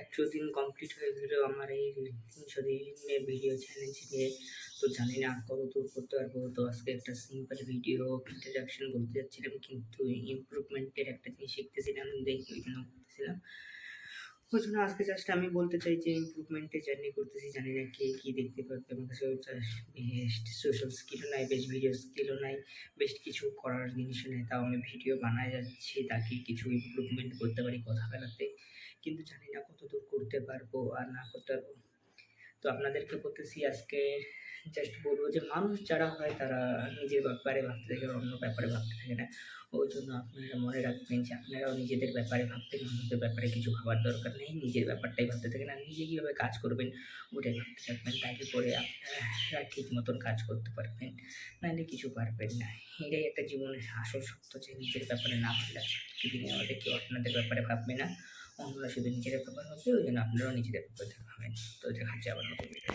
একশো দিন কমপ্লিট হয়ে গেল আমার এই তিনশো দিনের ভিডিও চ্যালেঞ্জ তো জানি না কত দূর করতে পারব। তো আজকে একটা সিম্পল ভিডিও ইন্ট্রোডাকশন বলতে যাচ্ছিলাম, কিন্তু ইমপ্রুভমেন্টের একটা জিনিস শিখতেছিলাম, দেখি ওই জন্য করতেছিলাম। ওই আজকে জাস্ট আমি বলতে চাই যে ইম্প্রুভমেন্টে জার্নি করতেছি, জানি না কে কী দেখতে পারবে, আমার কাছে বেস্ট সোশ্যাল স্কিলও নাই বেস্ট ভিডিও স্কিলও নাই বেস্ট কিছু করার জিনিসও নেই, তাও আমি ভিডিও বানায় যাচ্ছি, তাকে কিছু ইম্প্রুভমেন্ট করতে পারি কথা বেলাতে, কিন্তু জানি না কত দূর করতে পারব আর না করতে পারব। তো আপনাদেরকে বলতেছি আজকে জাস্ট বলব যে মানুষ যারা হয় তারা নিজের ব্যাপারে ভাবতে থাকে অন্য ব্যাপারে ভাবতে থাকে না। ওই জন্য আপনারা মনে রাখবেন যে আপনারাও নিজেদের ব্যাপারে ভাবতেন অন্যদের ব্যাপারে কিছু ভাবার দরকার নেই, নিজের ব্যাপারটাই ভাবতে থাকেন আর নিজে কীভাবে কাজ করবেন ওটাই ভাবতে থাকবেন তাকে পরে আপনারা ঠিক মতন কাজ করতে পারবেন, নাহলে কিছু পারবেন না। এটাই একটা জীবনের আসল সত্য যে নিজের ব্যাপারে না ভাবলে দিনে আমাদের কেউ আপনাদের ব্যাপারে ভাববে না, অন্যরা শুধু নিজেদের ব্যাপার ভাববে, ওই জন্য আপনারাও নিজেদের ব্যাপারে ভাবেন তো দেখা হচ্ছে আবার নতুন ভিডিও